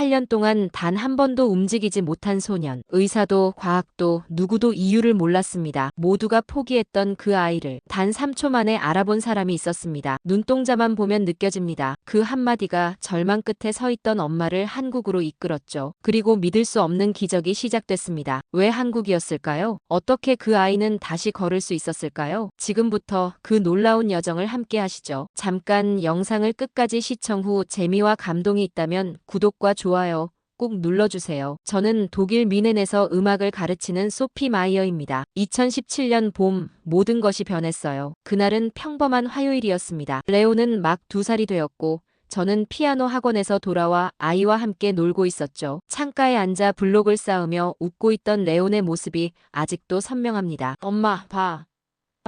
8년 동안 단 한 번도 움직이지 못한 소년. 의사도 과학도 누구도 이유를 몰랐습니다. 모두가 포기했던 그 아이를 단 3초 만에 알아본 사람이 있었습니다. 눈동자만 보면 느껴집니다. 그 한마디가 절망 끝에 서 있던 엄마를 한국으로 이끌었죠. 그리고 믿을 수 없는 기적이 시작됐습니다. 왜 한국이었을까요? 어떻게 그 아이는 다시 걸을 수 있었을까요? 지금부터 그 놀라운 여정을 함께 하시죠. 잠깐 영상을 끝까지 시청 후 재미와 감동이 있다면 구독과 좋아요 꼭 눌러주세요. 저는 독일 미넨에서 음악을 가르치는 소피 마이어입니다. 2017년 봄 모든 것이 변했어요. 그날은 평범한 화요일이었습니다. 레오는 막 두 살이 되었고 저는 피아노 학원에서 돌아와 아이와 함께 놀고 있었죠. 창가에 앉아 블록을 쌓으며 웃고 있던 레온의 모습이 아직도 선명합니다. 엄마, 봐.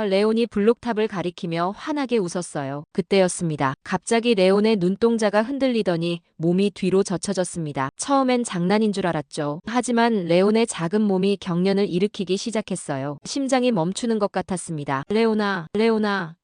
레온이 블록탑을 가리키며 환하게 웃었어요. 그때였습니다. 갑자기 레온의 눈동자가 흔들리더니 몸이 뒤로 젖혀졌습니다. 처음엔 장난인 줄 알았죠. 하지만 레온의 작은 몸이 경련을 일으키기 시작했어요. 심장이 멈추는 것 같았습니다. 레오나, 레오나.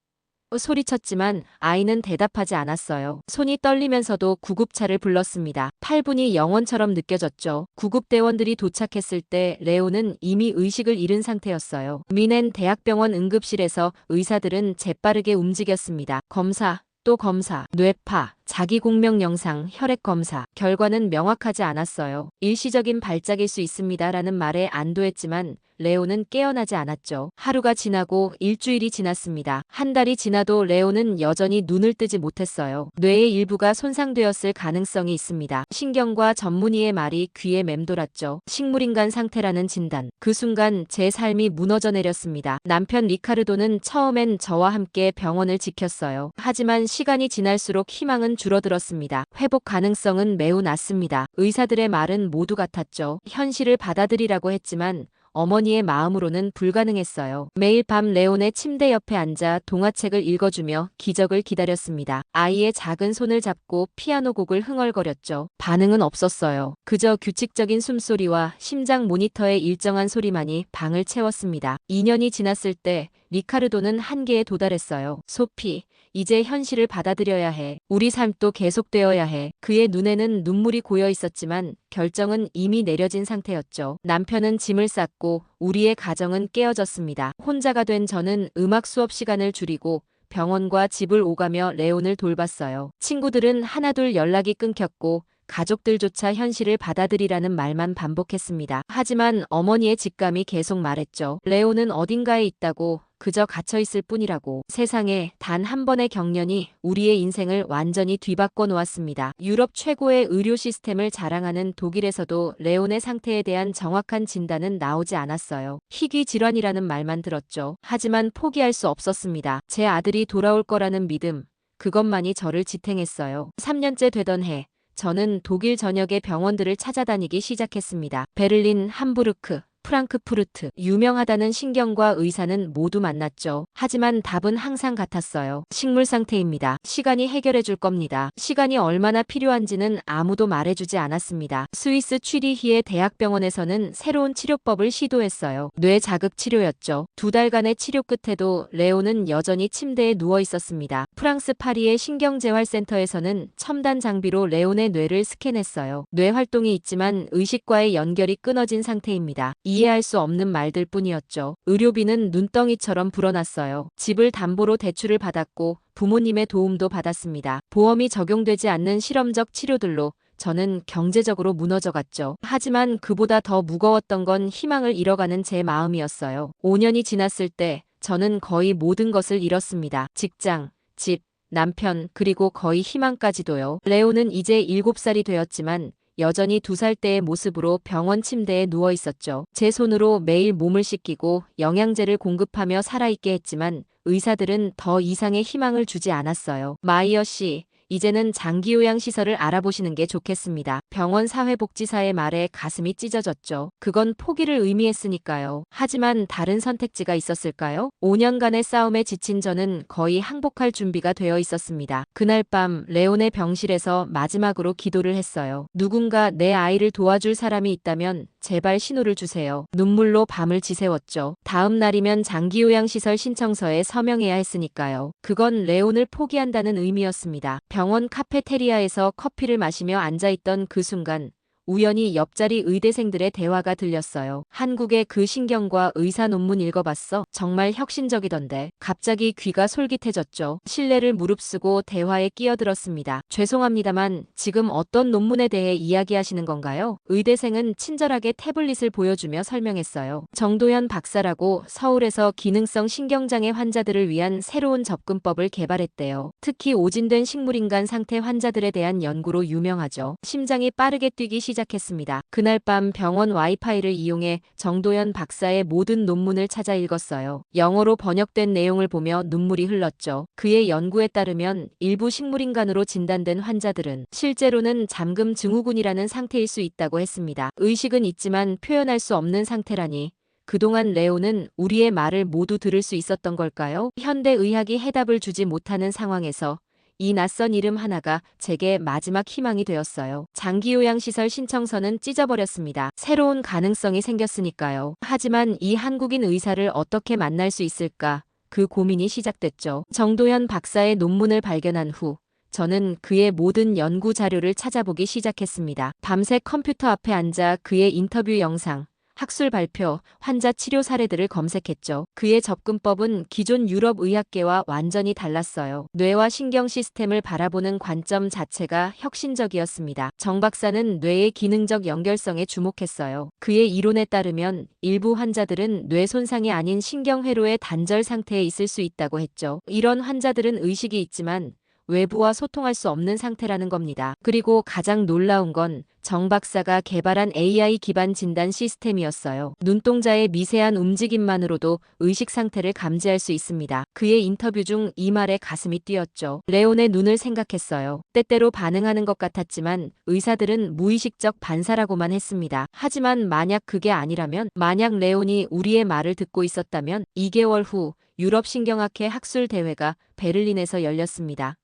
소리쳤지만 아이는 대답하지 않았어요. 손이 떨리면서도 구급차를 불렀습니다. 8분이 영원처럼 느껴졌죠. 구급대원들이 도착했을 때 레오는 이미 의식을 잃은 상태였어요. 미넨 대학병원 응급실에서 의사들은 재빠르게 움직였습니다. 검사, 또 검사, 뇌파, 자기 공명 영상, 혈액 검사. 결과는 명확하지 않았어요. 일시적인 발작일 수 있습니다 라는 말에 안도했지만 레오는 깨어나지 않았죠. 하루가 지나고 일주일이 지났습니다. 한 달이 지나도 레오는 여전히 눈을 뜨지 못했어요. 뇌의 일부가 손상되었을 가능성이 있습니다. 신경과 전문의의 말이 귀에 맴돌았죠. 식물인간 상태라는 진단. 그 순간 제 삶이 무너져 내렸습니다. 남편 리카르도는 처음엔 저와 함께 병원을 지켰어요. 하지만 시간이 지날수록 희망은 줄어들었습니다. 회복 가능성은 매우 낮습니다. 의사들의 말은 모두 같았죠. 현실을 받아들이라고 했지만 어머니의 마음으로는 불가능했어요. 매일 밤 레온의 침대 옆에 앉아 동화책을 읽어주며 기적을 기다렸습니다. 아이의 작은 손을 잡고 피아노 곡을 흥얼거렸죠. 반응은 없었어요. 그저 규칙적인 숨소리와 심장 모니터의 일정한 소리만이 방을 채웠습니다. 2년이 지났을 때 리카르도는 한계에 도달했어요. 소피, 이제 현실을 받아들여야 해. 우리 삶도 계속되어야 해. 그의 눈에는 눈물이 고여 있었지만 결정은 이미 내려진 상태였죠. 남편은 짐을 쌌고 우리의 가정은 깨어졌습니다. 혼자가 된 저는 음악 수업 시간을 줄이고 병원과 집을 오가며 레온을 돌봤어요. 친구들은 하나둘 연락이 끊겼고 가족들조차 현실을 받아들이라는 말만 반복했습니다. 하지만 어머니의 직감이 계속 말했죠. 레오는 어딘가에 있다고 그저 갇혀 있을 뿐이라고 세상에 단 한 번의 경련이 우리의 인생을 완전히 뒤바꿔 놓았습니다. 유럽 최고의 의료 시스템을 자랑하는 독일에서도 레온의 상태에 대한 정확한 진단은 나오지 않았어요. 희귀 질환이라는 말만 들었죠. 하지만 포기할 수 없었습니다. 제 아들이 돌아올 거라는 믿음, 그것만이 저를 지탱했어요. 3년째 되던 해, 저는 독일 전역의 병원들을 찾아다니기 시작했습니다. 베를린, 함부르크, 프랑크푸르트, 유명하다는 신경과 의사는 모두 만났죠. 하지만 답은 항상 같았어요. 식물 상태입니다. 시간이 해결해 줄 겁니다. 시간이 얼마나 필요한지는 아무도 말해주지 않았습니다. 스위스 취리히의 대학병원에서는 새로운 치료법을 시도했어요. 뇌 자극 치료였죠. 두 달간의 치료 끝에도 레오는 여전히 침대에 누워 있었습니다. 프랑스 파리의 신경재활센터에서는 첨단 장비로 레온의 뇌를 스캔했어요. 뇌 활동이 있지만 의식과의 연결이 끊어진 상태입니다. 이 해할 수 없는 말들 뿐이었죠. 의료비는 눈덩이처럼 불어났어요. 집을 담보로 대출을 받았고 부모님의 도움도 받았습니다. 보험이 적용되지 않는 실험적 치료들로 저는 경제적으로 무너져 갔죠. 하지만 그보다 더 무거웠던 건 희망을 잃어가는 제 마음이었어요. 5년이 지났을 때 저는 거의 모든 것을 잃었습니다. 직장, 집, 남편, 그리고 거의 희망까지도요. 레오는 이제 7살이 되었지만 여전히 두 살 때의 모습으로 병원 침대에 누워 있었죠. 제 손으로 매일 몸을 씻기고 영양제를 공급하며 살아있게 했지만 의사들은 더 이상의 희망을 주지 않았어요. 마이어 씨, 이제는 장기 요양 시설을 알아보시는 게 좋겠습니다. 병원 사회복지사의 말에 가슴이 찢어졌죠. 그건 포기를 의미했으니까요. 하지만 다른 선택지가 있었을까요? 5년간의 싸움에 지친 저는 거의 항복할 준비가 되어 있었습니다. 그날 밤 레온의 병실에서 마지막으로 기도를 했어요. 누군가 내 아이를 도와줄 사람이 있다면 제발 신호를 주세요. 눈물로 밤을 지새웠죠. 다음 날이면 장기요양시설 신청서에 서명해야 했으니까요. 그건 레온을 포기한다는 의미였습니다. 병원 카페테리아에서 커피를 마시며 앉아있던 그 순간 우연히 옆자리 의대생들의 대화가 들렸어요. 한국의 그 신경과 의사 논문 읽어봤어? 정말 혁신적이던데. 갑자기 귀가 솔깃해졌죠. 신뢰를 무릅쓰고 대화에 끼어들었습니다. 죄송합니다만 지금 어떤 논문에 대해 이야기하시는 건가요? 의대생은 친절하게 태블릿을 보여주며 설명했어요. 정도현 박사라고 서울에서 기능성 신경장애 환자들을 위한 새로운 접근법을 개발했대요. 특히 오진된 식물인간 상태 환자들에 대한 연구로 유명하죠. 심장이 빠르게 뛰기 시작 했습니다. 그날 밤 병원 와이파이를 이용해 정도현 박사의 모든 논문을 찾아 읽었어요. 영어로 번역된 내용을 보며 눈물이 흘렀죠. 그의 연구에 따르면 일부 식물인간으로 진단된 환자들은 실제로는 잠금 증후군이라는 상태일 수 있다고 했습니다. 의식은 있지만 표현할 수 없는 상태라니 그동안 레오는 우리의 말을 모두 들을 수 있었던 걸까요? 현대 의학이 해답을 주지 못하는 상황에서 이 낯선 이름 하나가 제게 마지막 희망이 되었어요. 장기요양시설 신청서는 찢어버렸습니다. 새로운 가능성이 생겼으니까요. 하지만 이 한국인 의사를 어떻게 만날 수 있을까? 그 고민이 시작됐죠. 정도현 박사의 논문을 발견한 후 저는 그의 모든 연구 자료를 찾아보기 시작했습니다. 밤새 컴퓨터 앞에 앉아 그의 인터뷰 영상, 학술 발표, 환자 치료 사례들을 검색했죠. 그의 접근법은 기존 유럽 의학계와 완전히 달랐어요. 뇌와 신경 시스템을 바라보는 관점 자체가 혁신적이었습니다. 정 박사는 뇌의 기능적 연결성에 주목했어요. 그의 이론에 따르면 일부 환자들은 뇌 손상이 아닌 신경회로의 단절 상태에 있을 수 있다고 했죠. 이런 환자들은 의식이 있지만 외부와 소통할 수 없는 상태라는 겁니다. 그리고 가장 놀라운 건 정 박사가 개발한 AI 기반 진단 시스템이었어요. 눈동자의 미세한 움직임만으로도 의식 상태를 감지할 수 있습니다. 그의 인터뷰 중 이 말에 가슴이 뛰었죠. 레온의 눈을 생각했어요. 때때로 반응하는 것 같았지만 의사들은 무의식적 반사라고만 했습니다. 하지만 만약 그게 아니라면, 만약 레온이 우리의 말을 듣고 있었다면 2개월 후 유럽 신경학회 학술 대회가 베를린에서 열렸습니다.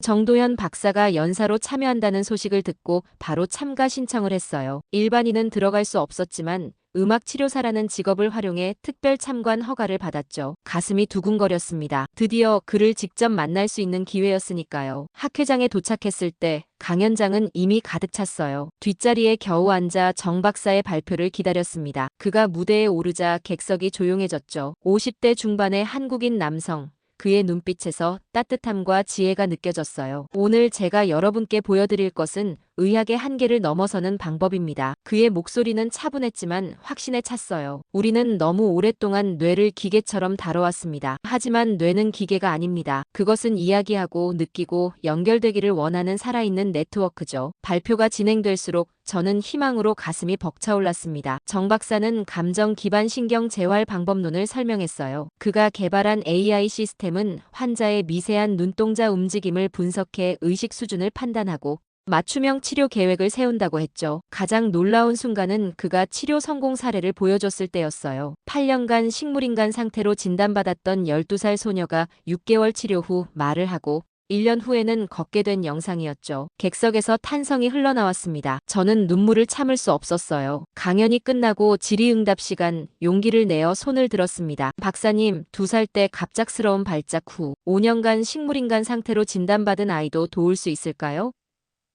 정도현 박사가 연사로 참여한다는 소식을 듣고 바로 참가 신청을 했어요. 일반인은 들어갈 수 없었지만 음악 치료사라는 직업을 활용해 특별 참관 허가를 받았죠. 가슴이 두근거렸습니다. 드디어 그를 직접 만날 수 있는 기회였으니까요. 학회장에 도착했을 때 강연장은 이미 가득 찼어요. 뒷자리에 겨우 앉아 정 박사의 발표를 기다렸습니다. 그가 무대에 오르자 객석이 조용해졌죠. 50대 중반의 한국인 남성. 그의 눈빛에서 따뜻함과 지혜가 느껴졌어요. 오늘 제가 여러분께 보여드릴 것은 의학의 한계를 넘어서는 방법입니다. 그의 목소리는 차분했지만 확신에 찼어요. 우리는 너무 오랫동안 뇌를 기계처럼 다뤄왔습니다. 하지만 뇌는 기계가 아닙니다. 그것은 이야기하고 느끼고 연결되기를 원하는 살아있는 네트워크죠. 발표가 진행될수록 저는 희망으로 가슴이 벅차올랐습니다. 정 박사는 감정 기반 신경 재활 방법론을 설명했어요. 그가 개발한 AI 시스템은 환자의 미세한 눈동자 움직임을 분석해 의식 수준을 판단하고 맞춤형 치료 계획을 세운다고 했죠. 가장 놀라운 순간은 그가 치료 성공 사례를 보여줬을 때였어요. 8년간 식물인간 상태로 진단받았던 12살 소녀가 6개월 치료 후 말을 하고 1년 후에는 걷게 된 영상이었죠. 객석에서 탄성이 흘러나왔습니다. 저는 눈물을 참을 수 없었어요. 강연이 끝나고 질의응답 시간 용기를 내어 손을 들었습니다. 박사님, 두 살 때 갑작스러운 발작 후 5년간 식물인간 상태로 진단받은 아이도 도울 수 있을까요?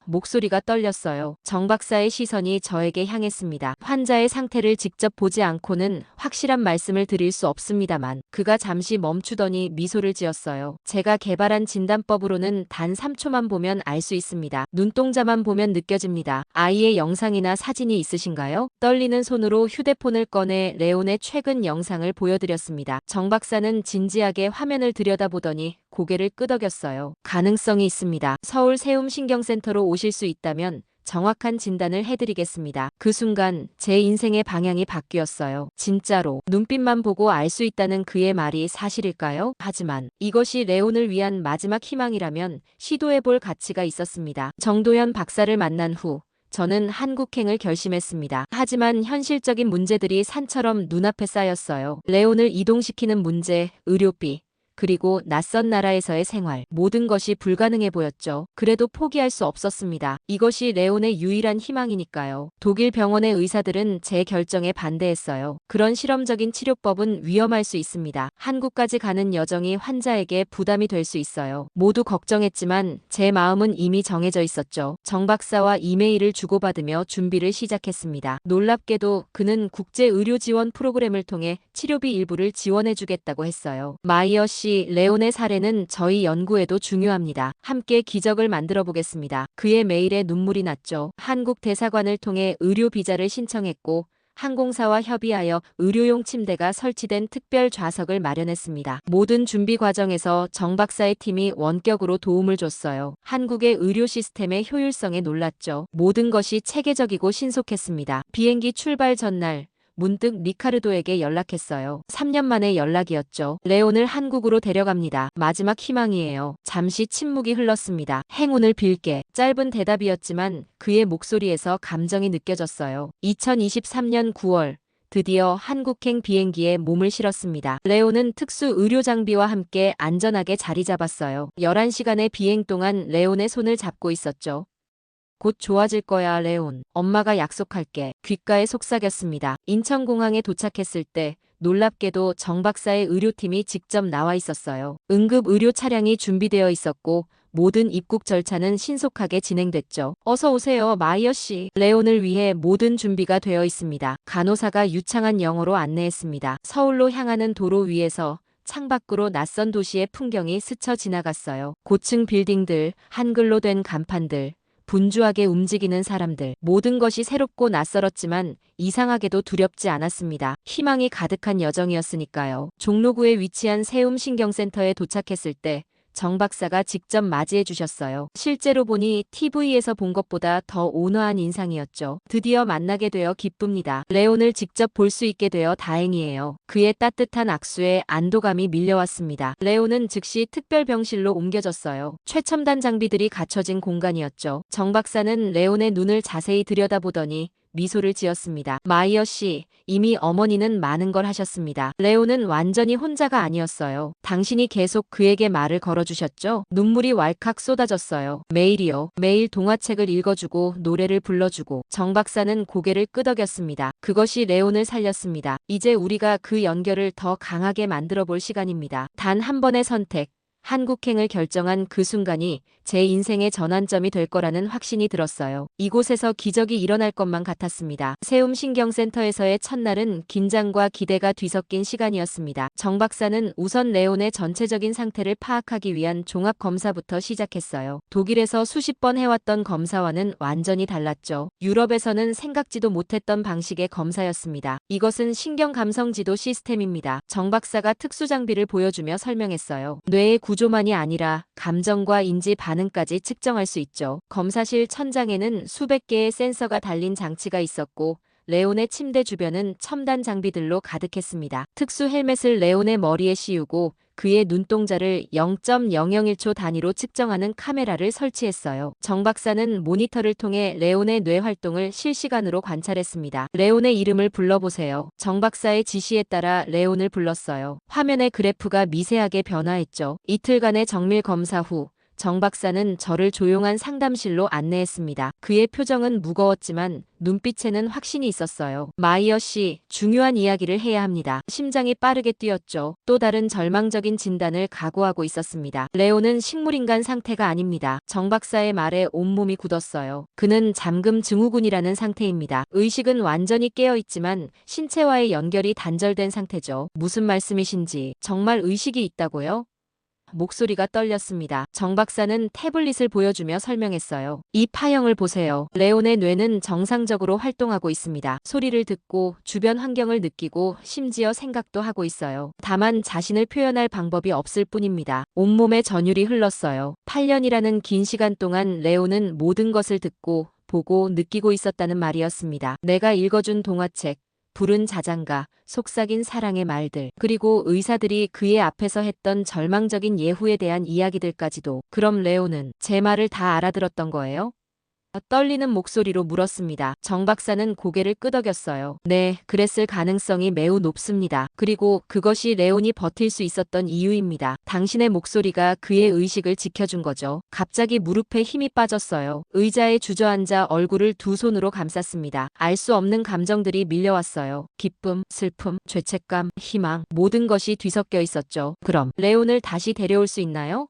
목소리가 떨렸어요. 정 박사의 시선이 저에게 향했습니다. 환자의 상태를 직접 보지 않고는 확실한 말씀을 드릴 수 없습니다만 그가 잠시 멈추더니 미소를 지었어요. 제가 개발한 진단법으로는 단 3초만 보면 알 수 있습니다. 눈동자만 보면 느껴집니다. 아이의 영상이나 사진이 있으신가요? 떨리는 손으로 휴대폰을 꺼내 레온의 최근 영상을 보여드렸습니다. 정 박사는 진지하게 화면을 들여다보더니 고개를 끄덕였어요. 가능성이 있습니다. 서울 세움신경센터로 오실 수 있다면 정확한 진단을 해드리겠습니다. 그 순간 제 인생의 방향이 바뀌었어요. 진짜로 눈빛만 보고 알 수 있다는 그의 말이 사실일까요? 하지만 이것이 레온을 위한 마지막 희망이라면 시도해볼 가치가 있었습니다. 정도현 박사를 만난 후 저는 한국행을 결심했습니다. 하지만 현실적인 문제들이 산처럼 눈앞에 쌓였어요. 레온을 이동시키는 문제, 의료비, 그리고 낯선 나라에서의 생활, 모든 것이 불가능해 보였죠. 그래도 포기할 수 없었습니다. 이것이 레온의 유일한 희망이니까요. 독일 병원의 의사들은 제 결정에 반대했어요. 그런 실험적인 치료법은 위험할 수 있습니다. 한국까지 가는 여정이 환자에게 부담이 될 수 있어요. 모두 걱정했지만 제 마음은 이미 정해져 있었죠. 정 박사와 이메일을 주고받으며 준비를 시작했습니다. 놀랍게도 그는 국제 의료 지원 프로그램을 통해 치료비 일부를 지원해주겠다고 했어요. 마이어 씨, 레온의 사례는 저희 연구에도 중요합니다. 함께 기적을 만들어 보겠습니다. 그의 메일에 눈물이 났죠. 한국 대사관을 통해 의료 비자를 신청했고 항공사와 협의하여 의료용 침대가 설치된 특별 좌석을 마련했습니다. 모든 준비 과정에서 정 박사의 팀이 원격으로 도움을 줬어요. 한국의 의료 시스템의 효율성에 놀랐죠. 모든 것이 체계적이고 신속했습니다. 비행기 출발 전날 문득 리카르도에게 연락했어요. 3년 만에 연락이었죠. 레온을 한국으로 데려갑니다. 마지막 희망이에요. 잠시 침묵이 흘렀습니다. 행운을 빌게. 짧은 대답이었지만 그의 목소리에서 감정이 느껴졌어요. 2023년 9월 드디어 한국행 비행기에 몸을 실었습니다. 레오는 특수 의료 장비와 함께 안전하게 자리 잡았어요. 11시간의 비행 동안 레온의 손을 잡고 있었죠. 곧 좋아질 거야, 레온. 엄마가 약속할게. 귓가에 속삭였습니다. 인천공항에 도착했을 때 놀랍게도 정 박사의 의료팀이 직접 나와 있었어요. 응급 의료 차량이 준비되어 있었고 모든 입국 절차는 신속하게 진행됐죠. 어서 오세요, 마이어 씨. 레온을 위해 모든 준비가 되어 있습니다. 간호사가 유창한 영어로 안내했습니다. 서울로 향하는 도로 위에서 창밖으로 낯선 도시의 풍경이 스쳐 지나갔어요. 고층 빌딩들, 한글로 된 간판들, 분주하게 움직이는 사람들, 모든 것이 새롭고 낯설었지만 이상하게도 두렵지 않았습니다. 희망이 가득한 여정이었으니까요. 종로구에 위치한 세움신경센터에 도착했을 때 정 박사가 직접 맞이해 주셨어요. 실제로 보니 TV에서 본 것보다 더 온화한 인상이었죠. 드디어 만나게 되어 기쁩니다. 레온을 직접 볼 수 있게 되어 다행이에요. 그의 따뜻한 악수에 안도감이 밀려왔습니다. 레온은 즉시 특별병실로 옮겨졌어요. 최첨단 장비들이 갖춰진 공간이었죠. 정 박사는 레온의 눈을 자세히 들여다보더니 미소를 지었습니다. 마이어 씨, 이미 어머니는 많은 걸 하셨습니다. 레오는 완전히 혼자가 아니었어요. 당신이 계속 그에게 말을 걸어주셨죠? 눈물이 왈칵 쏟아졌어요. 매일이요. 매일 동화책을 읽어주고 노래를 불러주고 정 박사는 고개를 끄덕였습니다. 그것이 레온을 살렸습니다. 이제 우리가 그 연결을 더 강하게 만들어 볼 시간입니다. 단 한 번의 선택. 한국행을 결정한 그 순간이 제 인생의 전환점이 될 거라는 확신이 들었어요. 이곳에서 기적이 일어날 것만 같았습니다. 세움 신경센터에서의 첫날은 긴장과 기대가 뒤섞인 시간이었습니다. 정 박사는 우선 레온의 전체적인 상태를 파악하기 위한 종합 검사부터 시작했어요. 독일에서 수십 번 해왔던 검사와는 완전히 달랐죠. 유럽에서는 생각지도 못했던 방식의 검사였습니다. 이것은 신경 감성 지도 시스템입니다. 정 박사가 특수 장비를 보여주며 설명했어요. 뇌의 구 조만이 아니라 감정과 인지 반응까지 측정할 수 있죠. 검사실 천장에는 수백 개의 센서가 달린 장치가 있었고 레온의 침대 주변은 첨단 장비들로 가득했습니다. 특수 헬멧을 레온의 머리에 씌우고 그의 눈동자를 0.001초 단위로 측정하는 카메라를 설치했어요. 정 박사는 모니터를 통해 레온의 뇌 활동을 실시간으로 관찰했습니다. 레온의 이름을 불러보세요. 정 박사의 지시에 따라 레온을 불렀어요. 화면의 그래프가 미세하게 변화했죠. 이틀간의 정밀 검사 후 정 박사는 저를 조용한 상담실로 안내했습니다. 그의 표정은 무거웠지만 눈빛에는 확신이 있었어요. 마이어 씨, 중요한 이야기를 해야 합니다. 심장이 빠르게 뛰었죠. 또 다른 절망적인 진단을 각오하고 있었습니다. 레오는 식물인간 상태가 아닙니다. 정 박사의 말에 온몸이 굳었어요. 그는 잠금 증후군이라는 상태입니다. 의식은 완전히 깨어 있지만 신체와의 연결이 단절된 상태죠. 무슨 말씀이신지 정말 의식이 있다고요? 목소리가 떨렸습니다. 정 박사는 태블릿을 보여주며 설명했어요. 이 파형을 보세요. 레온의 뇌는 정상적으로 활동하고 있습니다. 소리를 듣고 주변 환경을 느끼고 심지어 생각도 하고 있어요. 다만 자신을 표현할 방법이 없을 뿐입니다. 온몸에 전율이 흘렀어요. 8년이라는 긴 시간 동안 레온은 모든 것을 듣고 보고 느끼고 있었다는 말이었습니다. 내가 읽어준 동화책, 부른 자장가, 속삭인 사랑의 말들, 그리고 의사들이 그의 앞에서 했던 절망적인 예후에 대한 이야기들까지도. 그럼 레오는 제 말을 다 알아들었던 거예요? 떨리는 목소리로 물었습니다. 정 박사는 고개를 끄덕였어요. 네, 그랬을 가능성이 매우 높습니다. 그리고 그것이 레온이 버틸 수 있었던 이유입니다. 당신의 목소리가 그의 의식을 지켜준 거죠. 갑자기 무릎에 힘이 빠졌어요. 의자에 주저앉아 얼굴을 두 손으로 감쌌습니다. 알 수 없는 감정들이 밀려왔어요. 기쁨, 슬픔, 죄책감, 희망, 모든 것이 뒤섞여 있었죠. 그럼 레온을 다시 데려올 수 있나요?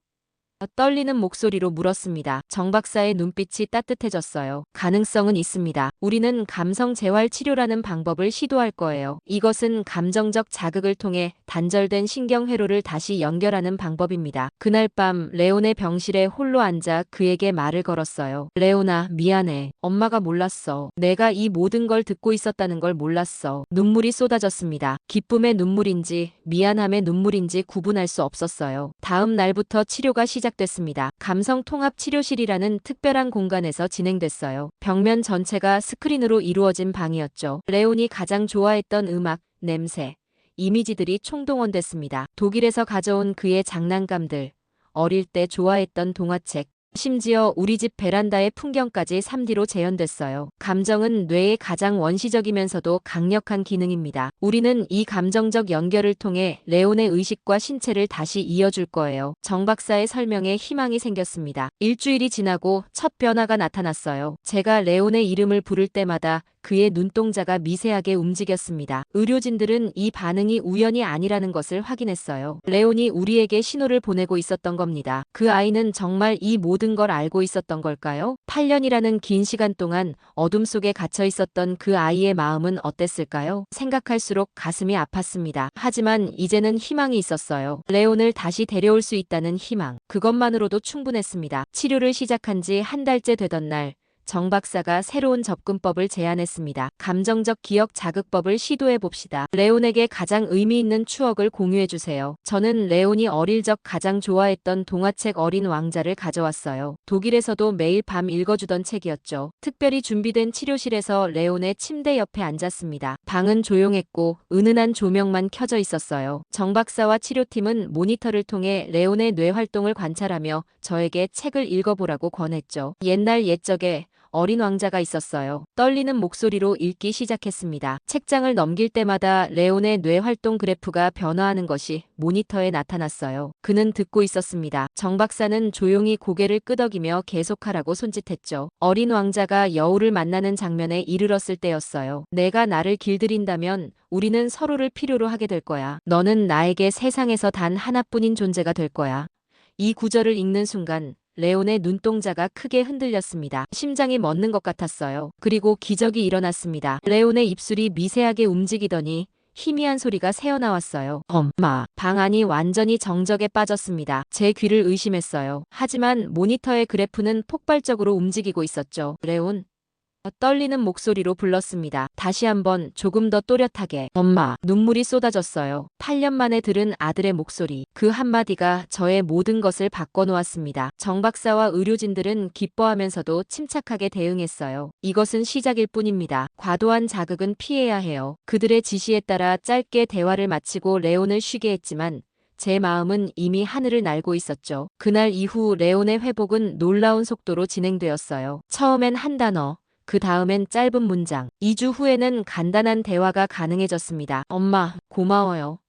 떨리는 목소리로 물었습니다. 정 박사의 눈빛이 따뜻해졌어요. 가능성은 있습니다. 우리는 감성 재활 치료라는 방법을 시도할 거예요. 이것은 감정적 자극을 통해 단절된 신경 회로를 다시 연결하는 방법입니다. 그날 밤 레온의 병실에 홀로 앉아 그에게 말을 걸었어요. 레온아, 미안해. 엄마가 몰랐어. 내가 이 모든 걸 듣고 있었다는 걸 몰랐어. 눈물이 쏟아졌습니다. 기쁨의 눈물인지 미안함의 눈물인지 구분할 수 없었어요. 다음 날부터 치료가 시작 됐습니다. 감성 통합 치료실이라는 특별한 공간에서 진행됐어요. 벽면 전체가 스크린으로 이루어진 방이었죠. 레온이 가장 좋아했던 음악, 냄새, 이미지들이 총동원됐습니다. 독일에서 가져온 그의 장난감들, 어릴 때 좋아했던 동화책, 심지어 우리 집 베란다의 풍경까지 3D로 재현됐어요. 감정은 뇌의 가장 원시적이면서도 강력한 기능입니다. 우리는 이 감정적 연결을 통해 레온의 의식과 신체를 다시 이어줄 거예요. 정 박사의 설명에 희망이 생겼습니다. 일주일이 지나고 첫 변화가 나타났어요. 제가 레온의 이름을 부를 때마다 그의 눈동자가 미세하게 움직였습니다. 의료진들은 이 반응이 우연이 아니라는 것을 확인했어요. 레온이 우리에게 신호를 보내고 있었던 겁니다. 그 아이는 정말 이 모든 걸 알고 있었던 걸까요? 8년이라는 긴 시간 동안 어둠 속에 갇혀 있었던 그 아이의 마음은 어땠을까요? 생각할수록 가슴이 아팠습니다. 하지만 이제는 희망이 있었어요. 레온을 다시 데려올 수 있다는 희망. 그것만으로도 충분했습니다. 치료를 시작한 지 한 달째 되던 날, 정 박사가 새로운 접근법을 제안했습니다. 감정적 기억 자극법을 시도해 봅시다. 레온에게 가장 의미 있는 추억을 공유해 주세요. 저는 레온이 어릴 적 가장 좋아했던 동화책 어린 왕자를 가져왔어요. 독일에서도 매일 밤 읽어주던 책이었죠. 특별히 준비된 치료실에서 레온의 침대 옆에 앉았습니다. 방은 조용했고 은은한 조명만 켜져 있었어요. 정 박사와 치료팀은 모니터를 통해 레온의 뇌 활동을 관찰하며 저에게 책을 읽어보라고 권했죠. 옛날 옛적에 어린 왕자가 있었어요. 떨리는 목소리로 읽기 시작했습니다. 책장을 넘길 때마다 레온의 뇌 활동 그래프가 변화하는 것이 모니터에 나타났어요. 그는 듣고 있었습니다. 정 박사는 조용히 고개를 끄덕이며 계속하라고 손짓했죠. 어린 왕자가 여우를 만나는 장면에 이르렀을 때였어요. 내가 나를 길들인다면 우리는 서로를 필요로 하게 될 거야. 너는 나에게 세상에서 단 하나뿐인 존재가 될 거야. 이 구절을 읽는 순간 레온의 눈동자가 크게 흔들렸습니다. 심장이 멎는 것 같았어요. 그리고 기적이 일어났습니다. 레온의 입술이 미세하게 움직이더니 희미한 소리가 새어나왔어요. 엄마. 방 안이 완전히 정적에 빠졌습니다. 제 귀를 의심했어요. 하지만 모니터의 그래프는 폭발적으로 움직이고 있었죠. 레온. 떨리는 목소리로 불렀습니다. 다시 한번 조금 더 또렷하게. 엄마. 눈물이 쏟아졌어요. 8년 만에 들은 아들의 목소리. 그 한마디가 저의 모든 것을 바꿔놓았습니다. 정 박사와 의료진들은 기뻐하면서도 침착하게 대응했어요. 이것은 시작일 뿐입니다. 과도한 자극은 피해야 해요. 그들의 지시에 따라 짧게 대화를 마치고 레온을 쉬게 했지만 제 마음은 이미 하늘을 날고 있었죠. 그날 이후 레온의 회복은 놀라운 속도로 진행되었어요. 처음엔 한 단어, 그 다음엔 짧은 문장. 2주 후에는 간단한 대화가 가능해졌습니다. 엄마, 고마워요.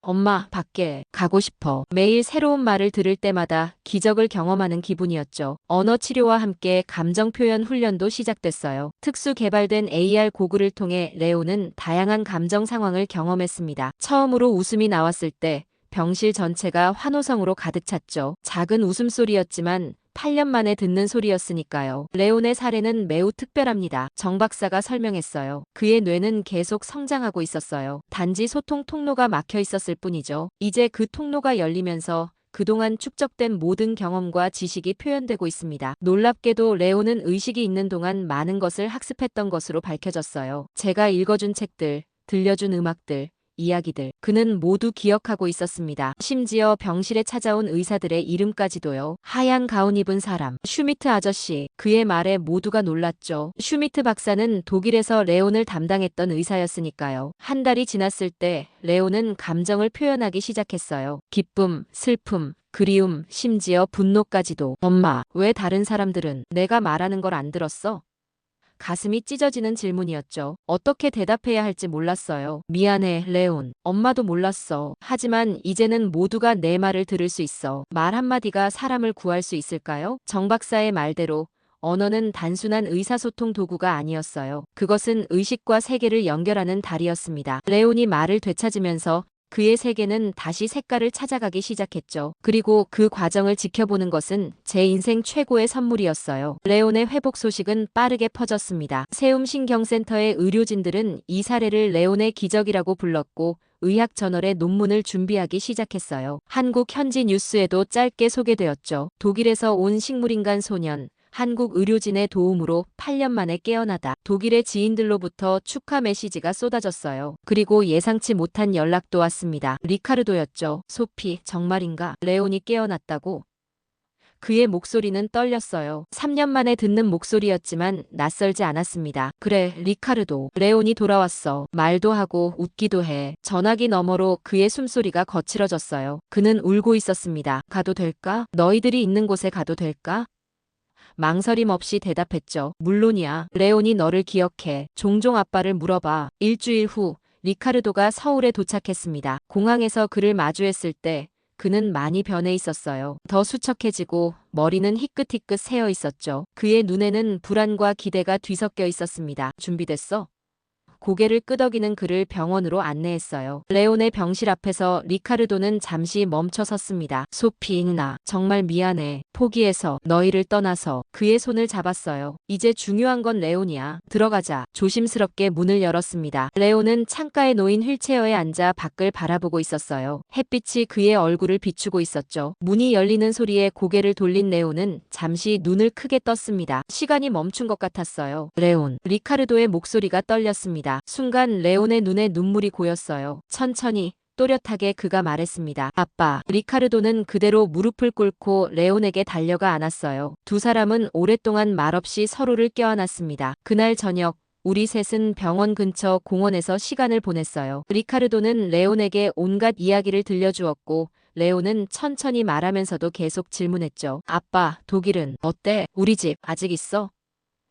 엄마, 밖에 가고 싶어. 매일 새로운 말을 들을 때마다 기적을 경험하는 기분이었죠. 언어 치료와 함께 감정 표현 훈련도 시작됐어요. 특수 개발된 AR 고글을 통해 레오는 다양한 감정 상황을 경험했습니다. 처음으로 웃음이 나왔을 때 병실 전체가 환호성으로 가득 찼죠. 작은 웃음소리였지만 8년 만에 듣는 소리였으니까요. 레온의 사례는 매우 특별합니다. 정 박사가 설명했어요. 그의 뇌는 계속 성장하고 있었어요. 단지 소통 통로가 막혀 있었을 뿐이죠. 이제 그 통로가 열리면서 그동안 축적된 모든 경험과 지식이 표현되고 있습니다. 놀랍게도 레온은 의식이 있는 동안 많은 것을 학습했던 것으로 밝혀졌어요. 제가 읽어준 책들, 들려준 음악들, 이야기들. 그는 모두 기억하고 있었습니다. 심지어 병실에 찾아온 의사들의 이름까지도요. 하얀 가운 입은 사람, 슈미트 아저씨. 그의 말에 모두가 놀랐죠. 슈미트 박사는 독일에서 레온을 담당했던 의사였으니까요. 한 달이 지났을 때 레온은 감정을 표현하기 시작했어요. 기쁨, 슬픔, 그리움, 심지어 분노까지도. 엄마, 왜 다른 사람들은 내가 말하는 걸 안 들었어? 가슴이 찢어지는 질문이었죠. 어떻게 대답해야 할지 몰랐어요. 미안해, 레온. 엄마도 몰랐어. 하지만 이제는 모두가 내 말을 들을 수 있어. 말 한마디가 사람을 구할 수 있을까요? 정 박사의 말대로 언어는 단순한 의사소통 도구가 아니었어요. 그것은 의식과 세계를 연결하는 달이었습니다. 레온이 말을 되찾으면서 그의 세계는 다시 색깔을 찾아가기 시작했죠. 그리고 그 과정을 지켜보는 것은 제 인생 최고의 선물이었어요. 레온의 회복 소식은 빠르게 퍼졌습니다. 세움신경센터의 의료진들은 이 사례를 레온의 기적이라고 불렀고 의학 저널에 논문을 준비하기 시작했어요. 한국 현지 뉴스에도 짧게 소개되었죠. 독일에서 온 식물인간 소년, 한국 의료진의 도움으로 8년 만에 깨어나다 독일의 지인들로부터 축하 메시지가 쏟아졌어요. 그리고 예상치 못한 연락도 왔습니다. 리카르도였죠. 소피, 정말인가? 레온이 깨어났다고? 그의 목소리는 떨렸어요. 3년 만에 듣는 목소리였지만 낯설지 않았습니다. 그래, 리카르도. 레온이 돌아왔어. 말도 하고 웃기도 해. 전화기 너머로 그의 숨소리가 거칠어졌어요. 그는 울고 있었습니다. 가도 될까? 너희들이 있는 곳에 가도 될까? 망설임 없이 대답했죠. 물론이야. 레온이 너를 기억해. 종종 아빠를 물어봐. 일주일 후 리카르도가 서울에 도착했습니다. 공항에서 그를 마주했을 때 그는 많이 변해 있었어요. 더 수척해지고 머리는 희끗희끗 새어 있었죠. 그의 눈에는 불안과 기대가 뒤섞여 있었습니다. 준비됐어? 고개를 끄덕이는 그를 병원으로 안내했어요. 레온의 병실 앞에서 리카르도는 잠시 멈춰 섰습니다. 소피, 나 정말 미안해. 포기해서 너희를 떠나서 그의 손을 잡았어요. 이제 중요한 건 레온이야. 들어가자. 조심스럽게 문을 열었습니다. 레온은 창가에 놓인 휠체어에 앉아 밖을 바라보고 있었어요. 햇빛이 그의 얼굴을 비추고 있었죠. 문이 열리는 소리에 고개를 돌린 레온은 잠시 눈을 크게 떴습니다. 시간이 멈춘 것 같았어요. 레온. 리카르도의 목소리가 떨렸습니다. 순간 레온의 눈에 눈물이 고였어요. 천천히 또렷하게 그가 말했습니다. 아빠, 리카르도는 그대로 무릎을 꿇고 레온에게 달려가 안았어요. 두 사람은 오랫동안 말없이 서로를 껴안았습니다. 그날 저녁, 우리 셋은 병원 근처 공원에서 시간을 보냈어요. 리카르도는 레온에게 온갖 이야기를 들려주었고, 레온은 천천히 말하면서도 계속 질문했죠. 아빠, 독일은 어때? 우리 집 아직 있어?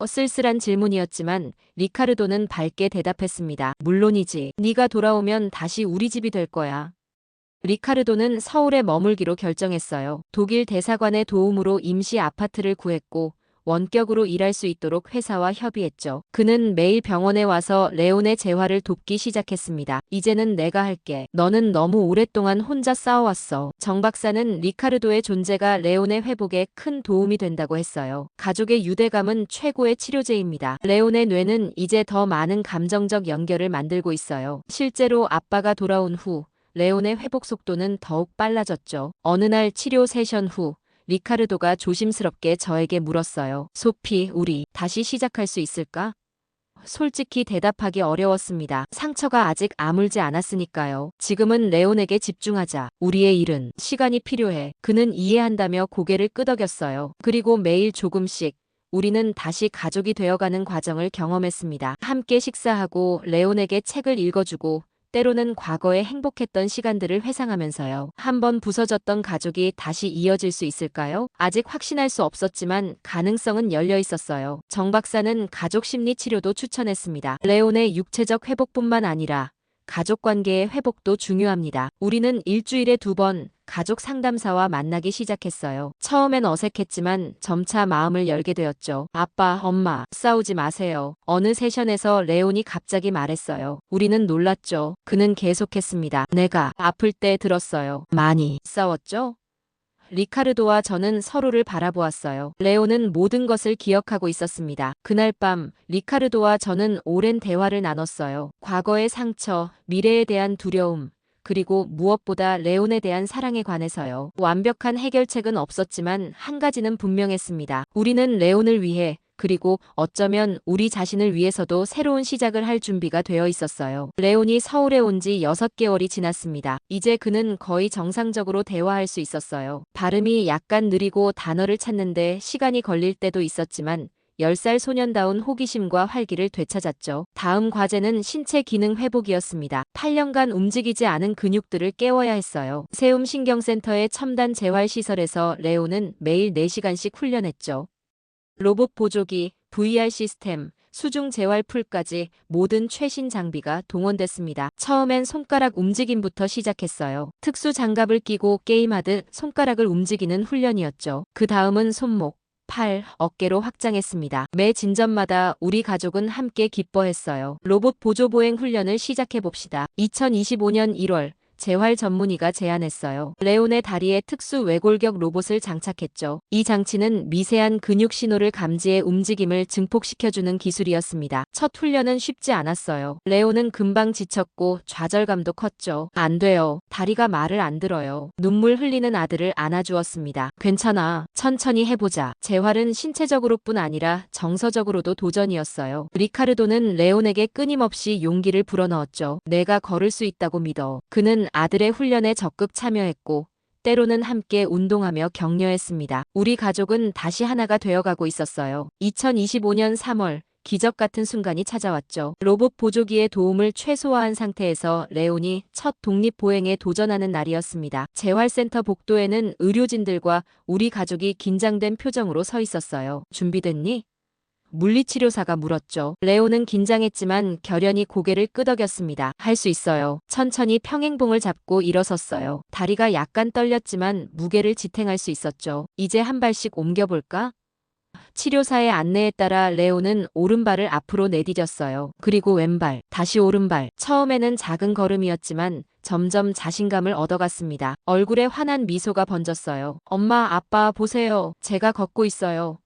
어, 쓸쓸한 질문이었지만 리카르도는 밝게 대답했습니다. 물론이지. 네가 돌아오면 다시 우리 집이 될 거야. 리카르도는 서울에 머물기로 결정했어요. 독일 대사관의 도움으로 임시 아파트를 구했고 원격으로 일할 수 있도록 회사와 협의했죠. 그는 매일 병원에 와서 레온의 재활을 돕기 시작했습니다. 이제는 내가 할게. 너는 너무 오랫동안 혼자 싸워왔어. 정 박사는 리카르도의 존재가 레온의 회복에 큰 도움이 된다고 했어요. 가족의 유대감은 최고의 치료제입니다. 레온의 뇌는 이제 더 많은 감정적 연결을 만들고 있어요. 실제로 아빠가 돌아온 후 레온의 회복 속도는 더욱 빨라졌죠. 어느 날 치료 세션 후 리카르도가 조심스럽게 저에게 물었어요. 소피, 우리 다시 시작할 수 있을까? 솔직히 대답하기 어려웠습니다. 상처가 아직 아물지 않았으니까요. 지금은 레온에게 집중하자. 우리의 일은 시간이 필요해. 그는 이해한다며 고개를 끄덕였어요. 그리고 매일 조금씩 우리는 다시 가족이 되어가는 과정을 경험했습니다. 함께 식사하고 레온에게 책을 읽어주고 때로는 과거에 행복했던 시간들을 회상하면서요. 한번 부서졌던 가족이 다시 이어질 수 있을까요? 아직 확신할 수 없었지만 가능성은 열려 있었어요. 정 박사는 가족 심리 치료도 추천했습니다. 레온의 육체적 회복뿐만 아니라 가족 관계의 회복도 중요합니다. 우리는 일주일에 두 번 가족 상담사와 만나기 시작했어요. 처음엔 어색했지만 점차 마음을 열게 되었죠. 아빠, 엄마, 싸우지 마세요. 어느 세션에서 레온이 갑자기 말했어요. 우리는 놀랐죠. 그는 계속했습니다. 내가 아플 때 들었어요. 많이 싸웠죠? 리카르도와 저는 서로를 바라보았어요. 레오는 모든 것을 기억하고 있었습니다. 그날 밤 리카르도와 저는 오랜 대화를 나눴어요. 과거의 상처, 미래에 대한 두려움, 그리고 무엇보다 레온에 대한 사랑에 관해서요. 완벽한 해결책은 없었지만 한 가지는 분명했습니다. 우리는 레온을 위해 그리고 어쩌면 우리 자신을 위해서도 새로운 시작을 할 준비가 되어 있었어요. 레온이 서울에 온 지 6개월이 지났습니다. 이제 그는 거의 정상적으로 대화할 수 있었어요. 발음이 약간 느리고 단어를 찾는데 시간이 걸릴 때도 있었지만 10살 소년다운 호기심과 활기를 되찾았죠. 다음 과제는 신체 기능 회복이었습니다. 8년간 움직이지 않은 근육들을 깨워야 했어요. 세움신경센터의 첨단 재활시설에서 레오는 매일 4시간씩 훈련했죠. 로봇 보조기, VR 시스템, 수중 재활 풀까지 모든 최신 장비가 동원됐습니다. 처음엔 손가락 움직임부터 시작했어요. 특수 장갑을 끼고 게임하듯 손가락을 움직이는 훈련이었죠. 그 다음은 손목, 팔, 어깨로 확장했습니다. 매 진전마다 우리 가족은 함께 기뻐했어요. 로봇 보조보행 훈련을 시작해봅시다. 2025년 1월, 재활 전문의가 제안했어요. 레온의 다리에 특수 외골격 로봇을 장착했죠. 이 장치는 미세한 근육 신호를 감지해 움직임을 증폭시켜주는 기술이었습니다. 첫 훈련은 쉽지 않았어요. 레온은 금방 지쳤고 좌절감도 컸죠. 안 돼요. 다리가 말을 안 들어요. 눈물 흘리는 아들을 안아주었습니다. 괜찮아. 천천히 해보자. 재활은 신체적으로뿐 아니라 정서적으로도 도전이었어요. 리카르도는 레온에게 끊임없이 용기를 불어넣었죠. 내가 걸을 수 있다고 믿어. 그는 아들의 훈련에 적극 참여했고 때로는 함께 운동하며 격려했습니다. 우리 가족은 다시 하나가 되어가고 있었어요. 2025년 3월 기적 같은 순간이 찾아왔죠. 로봇 보조기의 도움을 최소화한 상태에서 레온이 첫 독립 보행에 도전하는 날이었습니다. 재활센터 복도에는 의료진들과 우리 가족이 긴장된 표정으로 서 있었어요. 준비됐니? 물리치료사가 물었죠. 레오는 긴장했지만 결연히 고개를 끄덕였습니다. 할 수 있어요. 천천히 평행봉을 잡고 일어섰어요. 다리가 약간 떨렸지만 무게를 지탱할 수 있었죠. 이제 한 발씩 옮겨볼까? 치료사의 안내에 따라 레오는 오른발을 앞으로 내디뎠어요. 그리고 왼발, 다시 오른발. 처음에는 작은 걸음이었지만 점점 자신감을 얻어갔습니다. 얼굴에 환한 미소가 번졌어요. 엄마, 아빠, 보세요. 제가 걷고 있어요.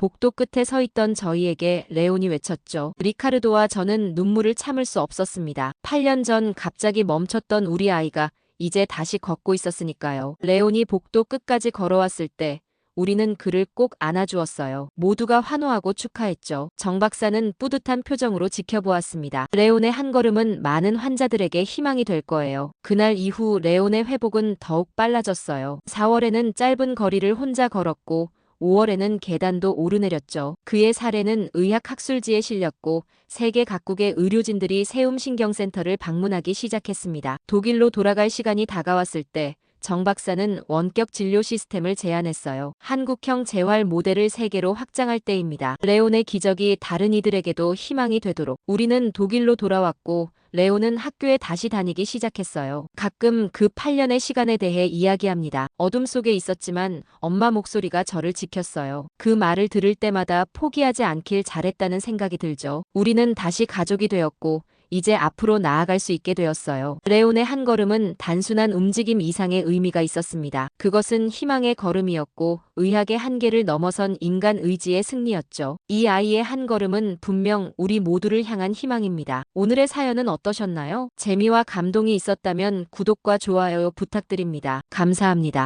복도 끝에 서 있던 저희에게 레온이 외쳤죠. 리카르도와 저는 눈물을 참을 수 없었습니다. 8년 전 갑자기 멈췄던 우리 아이가 이제 다시 걷고 있었으니까요. 레온이 복도 끝까지 걸어왔을 때 우리는 그를 꼭 안아주었어요. 모두가 환호하고 축하했죠. 정 박사는 뿌듯한 표정으로 지켜보았습니다. 레온의 한 걸음은 많은 환자들에게 희망이 될 거예요. 그날 이후 레온의 회복은 더욱 빨라졌어요. 4월에는 짧은 거리를 혼자 걸었고 5월에는 계단도 오르내렸죠. 그의 사례는 의학 학술지에 실렸고 세계 각국의 의료진들이 세움신경센터를 방문하기 시작했습니다. 독일로 돌아갈 시간이 다가왔을 때 정 박사는 원격 진료 시스템을 제안했어요. 한국형 재활 모델을 세계로 확장할 때입니다. 레온의 기적이 다른 이들에게도 희망이 되도록 우리는 독일로 돌아왔고 레오는 학교에 다시 다니기 시작했어요. 가끔 그 8년의 시간에 대해 이야기합니다. 어둠 속에 있었지만 엄마 목소리가 저를 지켰어요. 그 말을 들을 때마다 포기하지 않길 잘했다는 생각이 들죠. 우리는 다시 가족이 되었고 이제 앞으로 나아갈 수 있게 되었어요. 레온의 한 걸음은 단순한 움직임 이상의 의미가 있었습니다. 그것은 희망의 걸음이었고 의학의 한계를 넘어선 인간 의지의 승리였죠. 이 아이의 한 걸음은 분명 우리 모두를 향한 희망입니다. 오늘의 사연은 어떠셨나요? 재미와 감동이 있었다면 구독과 좋아요 부탁드립니다. 감사합니다.